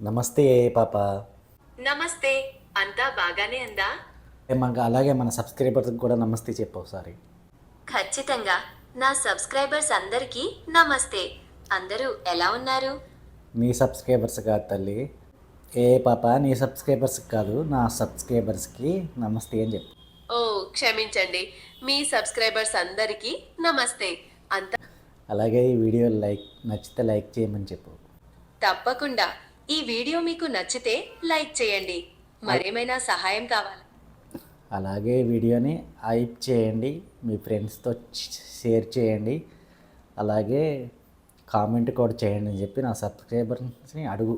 నమస్తే పాప. నమస్తే. అంతా బాగానే అందా మాకు అలాగే మన సబ్స్క్రైబర్స్కి కూడా నమస్తే చెప్పు ఒకసారి. ఖచ్చితంగా. నా సబ్స్క్రైబర్స్ అందరికీ నమస్తే. అందరూ ఎలా ఉన్నారు? నీ సబ్స్క్రైబర్స్ కాదు తల్లి. ఏ పాప నీ సబ్స్క్రైబర్స్ కాదు నా సబ్స్క్రైబర్స్కి నమస్తే అని చెప్పు. ఓ క్షమించండి. మీ సబ్స్క్రైబర్స్ అందరికీ నమస్తే. అంతా అలాగే ఈ వీడియో లైక్ నచ్చితే లైక్ చేయమని చెప్పు. తప్పకుండా. ఈ వీడియో మీకు నచ్చితే లైక్ చేయండి. మరేమైనా సహాయం కావాలా. అలాగే వీడియోని హైప్ చేయండి. మీ ఫ్రెండ్స్తో షేర్ చేయండి. అలాగే కామెంట్ కూడా చేయండి అని చెప్పి నా సబ్స్క్రైబర్స్ని అడుగు.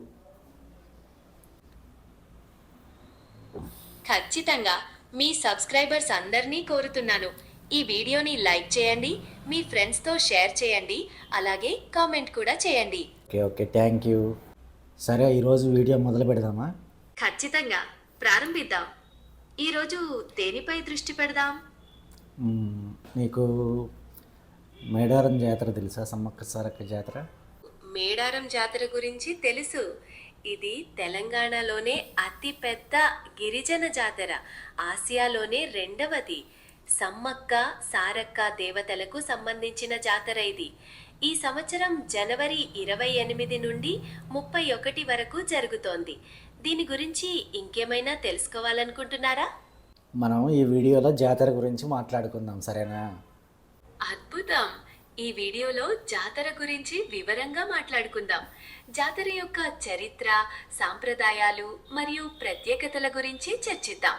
ఖచ్చితంగా మీ సబ్స్క్రైబర్స్ అందరినీ కోరుతున్నాను. ఈ వీడియోని లైక్ చేయండి. మీ ఫ్రెండ్స్తో షేర్ చేయండి. అలాగే కామెంట్ కూడా చేయండి. Okay okay. Thank you. సరే ఈరోజు వీడియో మొదలు పెడదామా? ఖచ్చితంగా. ప్రారంభిద్దాం. ఈరోజు దేనిపై దృష్టి పెడదాం. నీకు మేడారం జాతర తెలుసా? సమ్మక్క సారక్క జాతర? మేడారం జాతర గురించి తెలుసు. ఇది తెలంగాణలోనే అతి పెద్ద గిరిజన జాతర. ఆసియాలోనే రెండవది. సమ్మక్క సారక్క దేవతలకు సంబంధించిన జాతర ఇది. ఈ సంవత్సరం జనవరి ఇరవై ఎనిమిది నుండి ముప్పై ఒకటి వరకు జరుగుతోంది. దీని గురించి ఇంకేమైనా తెలుసుకోవాలనుకుంటున్నారా? మనం ఈ వీడియోలో జాతర గురించి మాట్లాడుకుందాం సరేనా? అద్భుతం! ఈ వీడియోలో జాతర గురించి వివరంగా మాట్లాడుకుందాం. జాతర యొక్క చరిత్ర సాంప్రదాయాలు మరియు ప్రత్యేకతల గురించి చర్చిద్దాం.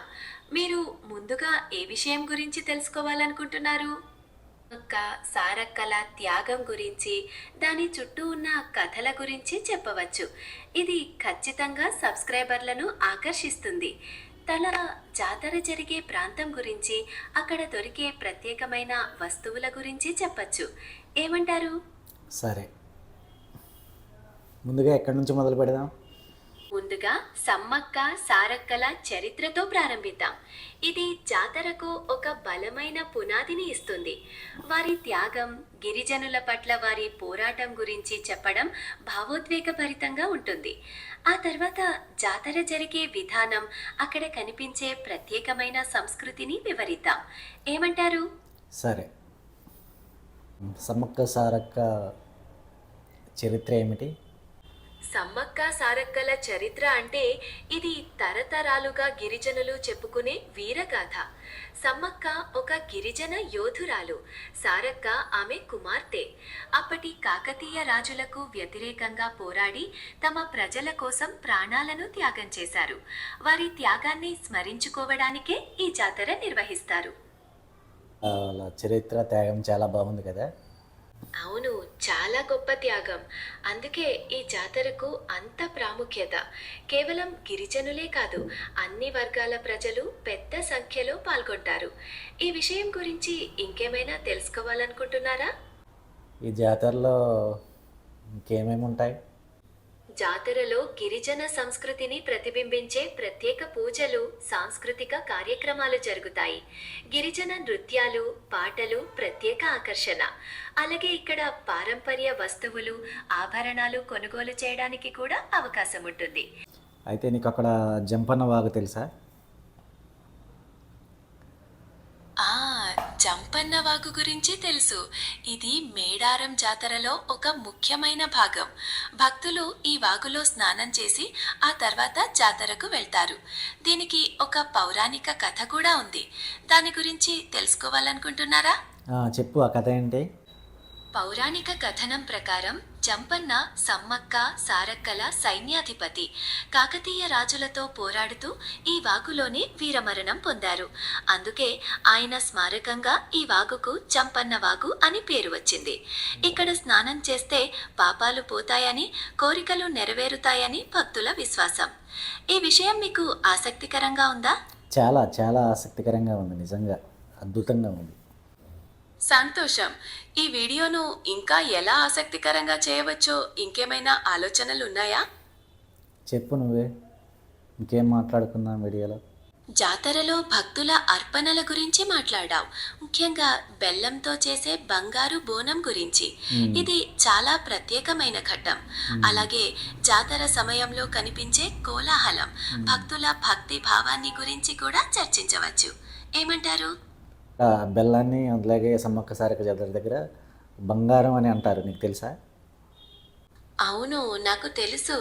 మీరు ముందుగా ఏ విషయం గురించి తెలుసుకోవాలనుకుంటున్నారు? అక్క సారక్కల త్యాగం గురించి దాని చుట్టూ ఉన్న కథల గురించి చెప్పవచ్చు. ఇది ఖచ్చితంగా సబ్స్క్రైబర్లను ఆకర్షిస్తుంది. తల జాతర జరిగే ప్రాంతం గురించి అక్కడ దొరికే ప్రత్యేకమైన వస్తువుల గురించి చెప్పచ్చు. ఏమంటారు? సరే. ముందుగా ఎక్కడి నుంచి మొదలు పెడదాం ముందుగా సమ్మక్క సారక్కల చరిత్రతో ప్రారంభిద్దాం. ఇది జాతరకు ఒక బలమైన పునాదిని ఇస్తుంది. వారి త్యాగం గిరిజనుల పట్ల వారి పోరాటం గురించి చెప్పడం భావోద్వేగభరితంగా ఉంటుంది. ఆ తర్వాత జాతర జరిగే విధానం అక్కడ కనిపించే ప్రత్యేకమైన సంస్కృతిని వివరిద్దాం. ఏమంటారు? సరే. సమ్మక్క సారక్క చరిత్ర ఏమిటి? సమ్మక్క సారక్కల చరిత్ర అంటే ఇది తరతరాలుగా గిరిజనులు చెప్పుకునే వీరగాథ. సమ్మక్క ఒక గిరిజన యోధురాలు. సారక్క ఆమె కుమార్తె. అప్పటి కాకతీయ రాజులకు వ్యతిరేకంగా పోరాడి తమ ప్రజల కోసం ప్రాణాలను త్యాగం చేశారు. వారి త్యాగాన్ని స్మరించుకోవడానికే ఈ జాతర నిర్వహిస్తారు. చరిత్ర త్యాగం చాలా బాగుంది కదా? అవును చాలా గొప్ప త్యాగం. అందుకే ఈ జాతరకు అంత ప్రాముఖ్యత. కేవలం గిరిజనులే కాదు అన్ని వర్గాల ప్రజలు పెద్ద సంఖ్యలో పాల్గొంటారు. ఈ విషయం గురించి ఇంకేమైనా తెలుసుకోవాలనుకుంటున్నారా? ఈ జాతరలో ఇంకేమేమి ఉంటాయి జాతరలో గిరిజన సంస్కృతిని ప్రతిబింబించే ప్రత్యేక పూజలు సాంస్కృతిక కార్యక్రమాలు జరుగుతాయి. గిరిజన నృత్యాలు పాటలు ప్రత్యేక ఆకర్షణ. అలాగే ఇక్కడ పారంపర్య వస్తువులు ఆభరణాలు కొనుగోలు చేయడానికి కూడా అవకాశం ఉంటుంది అయితే నీకు అక్కడ జంపన్న వాగు తెలుసా ఆ జంపన్న వాగు గురించి తెలుసు. ఇది మేడారం జాతరలో ఒక ముఖ్యమైన భాగం. భక్తులు ఈ వాగులో స్నానం చేసి ఆ తర్వాత జాతరకు వెళ్తారు. దీనికి ఒక పౌరాణిక కథ కూడా ఉంది. దాని గురించి తెలుసుకోవాలనుకుంటున్నారా? చెప్పు ఆ కథ ఏంటి? పౌరాణిక కథనం ప్రకారం జంపన్న సమ్మక్క సారక్కల సైన్యాధిపతి కాకతీయ రాజులతో పోరాడుతూ ఈ వాగులోనే వీరమరణం పొందారు. అందుకే ఆయన స్మారకంగా ఈ వాగుకు జంపన్న వాగు అని పేరు వచ్చింది. ఇక్కడ స్నానం చేస్తే పాపాలు పోతాయని కోరికలు నెరవేరుతాయని భక్తుల విశ్వాసం. ఈ విషయం మీకు ఆసక్తికరంగా ఉందా? చాలా చాలా ఆసక్తికరంగా ఉంది. నిజంగా అద్భుతంగా ఉంది. సంతోషం. ఈ వీడియోను ఇంకా ఎలా ఆసక్తికరంగా చేయవచ్చో ఇంకేమైనా ఆలోచనలు ఉన్నాయా? చెప్పు నువ్వే. ఇంకేం మాట్లాడుకుందాం వీడియోలో? జాతరలో భక్తుల అర్పణల గురించి మాట్లాడావు. ముఖ్యంగా బెల్లంతో చేసే బంగారు బోనం గురించి. ఇది చాలా ప్రత్యేకమైన ఘట్టం. అలాగే జాతర సమయంలో కనిపించే కోలాహలం భక్తుల భక్తి భావాన్ని గురించి కూడా చర్చించవచ్చు. ఏమంటారు? బెల్లాన్ని అలాగే సమ్మక్క సారక జాతర దగ్గర బంగారం అని అంటారు నీకు తెలుసా? అవును నాకు తెలుసు.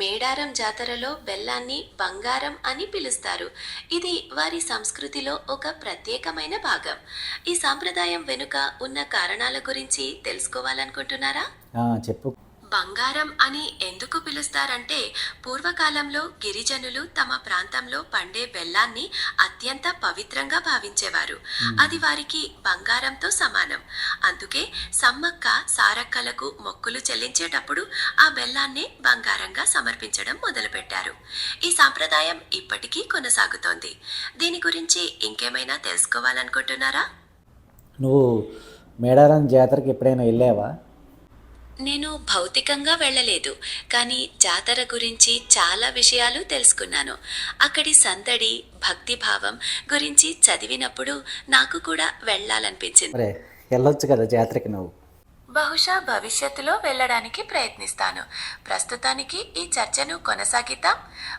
మేడారం జాతరలో బెల్లాన్ని బంగారం అని పిలుస్తారు. ఇది వారి సంస్కృతిలో ఒక ప్రత్యేకమైన భాగం. ఈ సాంప్రదాయం వెనుక ఉన్న కారణాల గురించి తెలుసుకోవాలనుకుంటున్నారా? చెప్పు. బంగారం అని ఎందుకు పిలుస్తారంటే పూర్వకాలంలో గిరిజనులు తమ ప్రాంతంలో పండే బెల్లాన్ని అత్యంత పవిత్రంగా భావించేవారు. అది వారికి బంగారంతో సమానం. అందుకే సమ్మక్క సారక్కలకు మొక్కులు చెల్లించేటప్పుడు ఆ బెల్లాన్ని బంగారంగా సమర్పించడం మొదలుపెట్టారు. ఈ సాంప్రదాయం ఇప్పటికీ కొనసాగుతోంది. దీని గురించి ఇంకేమైనా తెలుసుకోవాలనుకుంటున్నారా? నువ్వు మేడారం జాతరకి ఎప్పుడైనా వెళ్ళావా? నేను భౌతికంగా వెళ్ళలేదు కానీ జాతర గురించి చాలా విషయాలు తెలుసుకున్నాను. అక్కడి సందడి భక్తిభావం గురించి చదివినప్పుడు నాకు కూడా వెళ్ళాలనిపించింది. వెళ్ళొచ్చు కదా జాతరకి నువ్వు. బహుశా భవిష్యత్తులో వెళ్ళడానికి ప్రయత్నిస్తాను. ప్రస్తుతానికి ఈ చర్చను కొనసాగిద్దాం.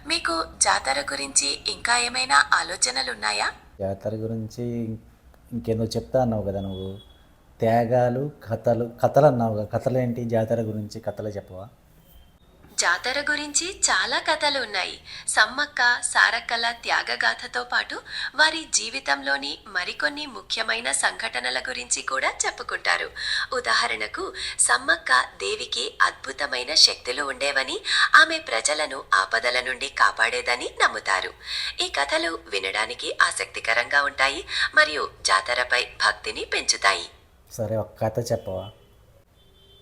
మీకు జాతర గురించి ఇంకా ఏమైనా ఆలోచనలున్నాయా? జాతర గురించి ఇంకేందో చెప్తా అన్నావు కదా నువ్వు. త్యాగాలు కథలు కథలు అన్నావు కథలు ఏంటి జాతర గురించి కథలు చెప్పవా? జాతర గురించి చాలా కథలు ఉన్నాయి. సమ్మక్క సారక్కల త్యాగగాథతో పాటు వారి జీవితంలోని మరికొన్ని ముఖ్యమైన సంఘటనల గురించి కూడా చెప్పుకుంటారు. ఉదాహరణకు సమ్మక్క దేవికి అద్భుతమైన శక్తులు ఉండేవని ఆమె ప్రజలను ఆపదల నుండి కాపాడేదని నమ్ముతారు. ఈ కథలు వినడానికి ఆసక్తికరంగా ఉంటాయి మరియు జాతరపై భక్తిని పెంచుతాయి. సరే ఒక కథ చెప్పవా?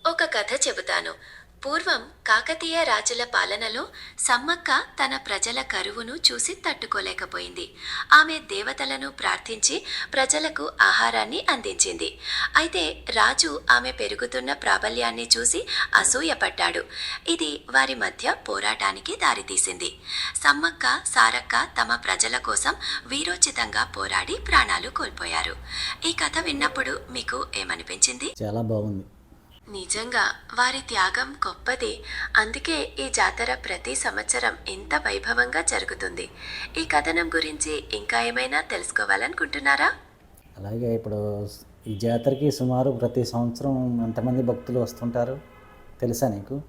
ఒక కథ చెబుతాను. పూర్వం కాకతీయ రాజుల పాలనలో సమ్మక్క తన ప్రజల కరువును చూసి తట్టుకోలేకపోయింది. ఆమె దేవతలను ప్రార్థించి ప్రజలకు ఆహారాన్ని అందించింది. అయితే రాజు ఆమె పెరుగుతున్న ప్రాబల్యాన్ని చూసి అసూయపడ్డాడు. ఇది వారి మధ్య పోరాటానికి దారితీసింది. సమ్మక్క సారక్క తమ ప్రజల కోసం వీరోచితంగా పోరాడి ప్రాణాలు కోల్పోయారు. ఈ కథ విన్నప్పుడు మీకు ఏమనిపించింది? చాలా బాగుంది. నిజంగా వారి త్యాగం గొప్పది. అందుకే ఈ జాతర ప్రతి సంవత్సరం ఎంత వైభవంగా జరుగుతుంది. ఈ కథనం గురించి ఇంకా ఏమైనా తెలుసుకోవాలనుకుంటున్నారా? అలాగే ఇప్పుడు ఈ జాతరకి సుమారు ప్రతి సంవత్సరం ఎంతమంది భక్తులు వస్తుంటారు? తెలుసా నీకు?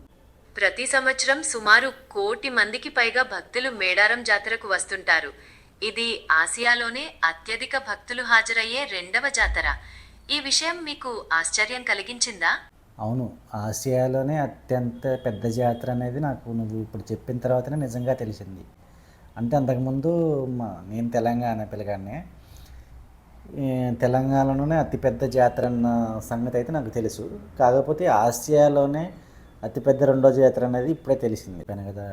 ప్రతి సంవత్సరం సుమారు కోటి మందికి పైగా భక్తులు మేడారం జాతరకు వస్తుంటారు. ఇది ఆసియాలోనే అత్యధిక భక్తులు హాజరయ్యే రెండవ జాతర. ఈ విషయం మీకు ఆశ్చర్యం కలిగించిందా? అవును. ఆసియాలోనే అత్యంత పెద్ద జాతర అనేది నాకు నువ్వు ఇప్పుడు చెప్పిన తర్వాతనే నిజంగా తెలిసింది. అంటే అంతకుముందు మా నేను తెలంగాణ పిల్లగానే తెలంగాణలోనే అతిపెద్ద జాతర అన్న సంగతి అయితే నాకు తెలుసు. కాకపోతే ఆసియాలోనే అతిపెద్ద రెండో జాతర అనేది ఇప్పుడే తెలిసింది. కదా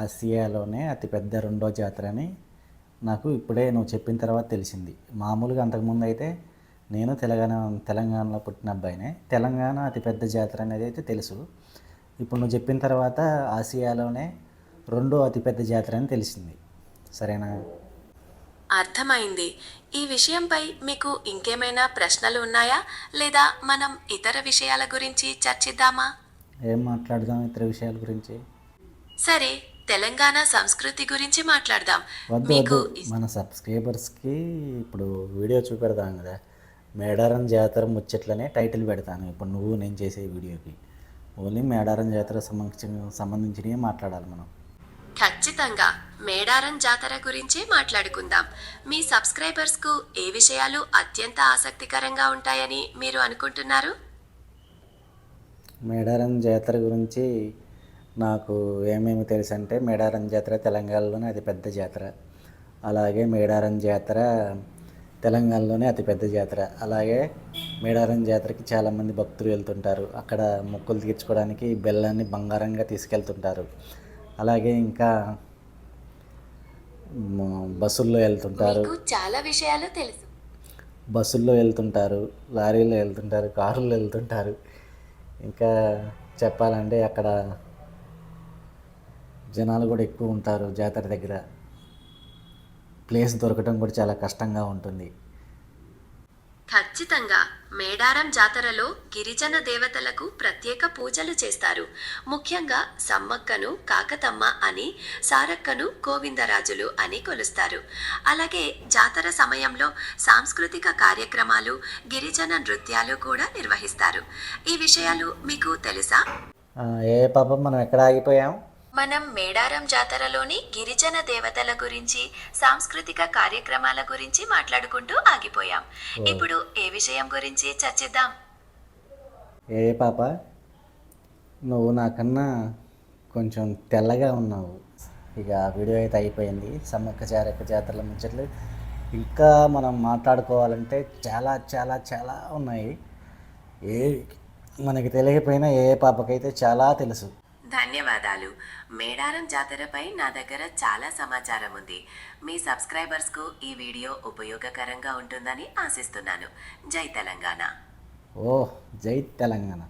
ఆసియాలోనే అతిపెద్ద రెండో జాతర అని నాకు ఇప్పుడే నువ్వు చెప్పిన తర్వాత తెలిసింది. మామూలుగా అంతకుముందు అయితే నేను తెలంగాణ తెలంగాణలో పుట్టిన అబ్బాయినే. తెలంగాణ అతిపెద్ద జాతర అనేది అయితే తెలుసు. ఇప్పుడు నువ్వు చెప్పిన తర్వాత ఆసియాలోనే రెండో అతిపెద్ద జాతర అని తెలిసింది. సరేనా? అర్థమైంది. ఈ విషయంపై మీకు ఇంకేమైనా ప్రశ్నలు ఉన్నాయా? లేదా మనం ఇతర విషయాల గురించి చర్చిద్దామా? ఏం మాట్లాడదాం ఇతర విషయాల గురించి? సరే తెలంగాణ సంస్కృతి గురించి మాట్లాడదాం. వద్దు మీకు వద్దు. మన సబ్స్క్రైబర్స్కి ఇప్పుడు వీడియో చూపెడతాం కదా. మేడారం జాతర ముచ్చట్లనే టైటిల్ పెడతాను. ఇప్పుడు నువ్వు నేను చేసే వీడియోకి. ఓన్లీ మేడారం జాతర సంబంధించిన సంబంధించినవి మాట్లాడాలి మనం. ఖచ్చితంగా. మేడారం జాతర గురించి మాట్లాడుకుందాం. మీ సబ్స్క్రైబర్స్కు ఏ విషయాలు అత్యంత ఆసక్తికరంగా ఉంటాయని మీరు అనుకుంటున్నారు? మేడారం జాతర గురించి నాకు ఏమేమి తెలుసు అంటే మేడారం జాతర తెలంగాణలోనే అతిపెద్ద జాతర. అలాగే మేడారం జాతర తెలంగాణలోనే అతిపెద్ద జాతర. అలాగే మేడారం జాతరకి చాలామంది భక్తులు వెళ్తుంటారు. అక్కడ మొక్కులు తీర్చుకోవడానికి బెల్లాన్ని బంగారంగా తీసుకెళ్తుంటారు. అలాగే ఇంకా బస్సుల్లో వెళ్తుంటారు. చాలా విషయాలు తెలుసు. బస్సుల్లో వెళ్తుంటారు లారీలో వెళ్తుంటారు కారుల్లో వెళ్తుంటారు. ఇంకా చెప్పాలంటే అక్కడ జనాలు కూడా ఎక్కువ ఉంటారు జాతర దగ్గర. ప్లేస్ దొరకడం కూడా చాలా కష్టంగా ఉంటుంది. ఖచ్చితంగా. మేడారం జాతరలో గిరిజన దేవతలకు ప్రత్యేక పూజలు చేస్తారు. ముఖ్యంగా సమ్మక్కను కాకతమ్మ అని సారక్కను గోవిందరాజులు అని కొలుస్తారు. అలాగే జాతర సమయంలో సాంస్కృతిక కార్యక్రమాలు గిరిజన నృత్యాలు కూడా నిర్వహిస్తారు. ఈ విషయాలు మీకు తెలుసా? ఏ పాపం మనం ఎక్కడ ఆగిపోయాం? మనం మేడారం జాతరలోని గిరిజన దేవతల గురించి సాంస్కృతిక కార్యక్రమాల గురించి మాట్లాడుకుంటూ ఆగిపోయాం. ఇప్పుడు ఏ విషయం గురించి చర్చిద్దాం? ఏ పాప నువ్వు నాకన్నా కొంచెం తెల్లగా ఉన్నావు. ఇక వీడియో అయితే అయిపోయింది. సమ్మక్క చారక్క జాతరల ముచ్చట్లు ఇంకా మనం మాట్లాడుకోవాలంటే చాలా చాలా చాలా ఉన్నాయి. ఏ మనకి తెలియకపోయినా ఏ పాపకైతే చాలా తెలుసు. ధన్యవాదాలు. మేడారం జాతరపై నా దగ్గర చాలా సమాచారం ఉంది. మీ సబ్స్క్రైబర్స్కు ఈ వీడియో ఉపయోగకరంగా ఉంటుందని ఆశిస్తున్నాను. జై తెలంగాణ. ఓ జై తెలంగాణ.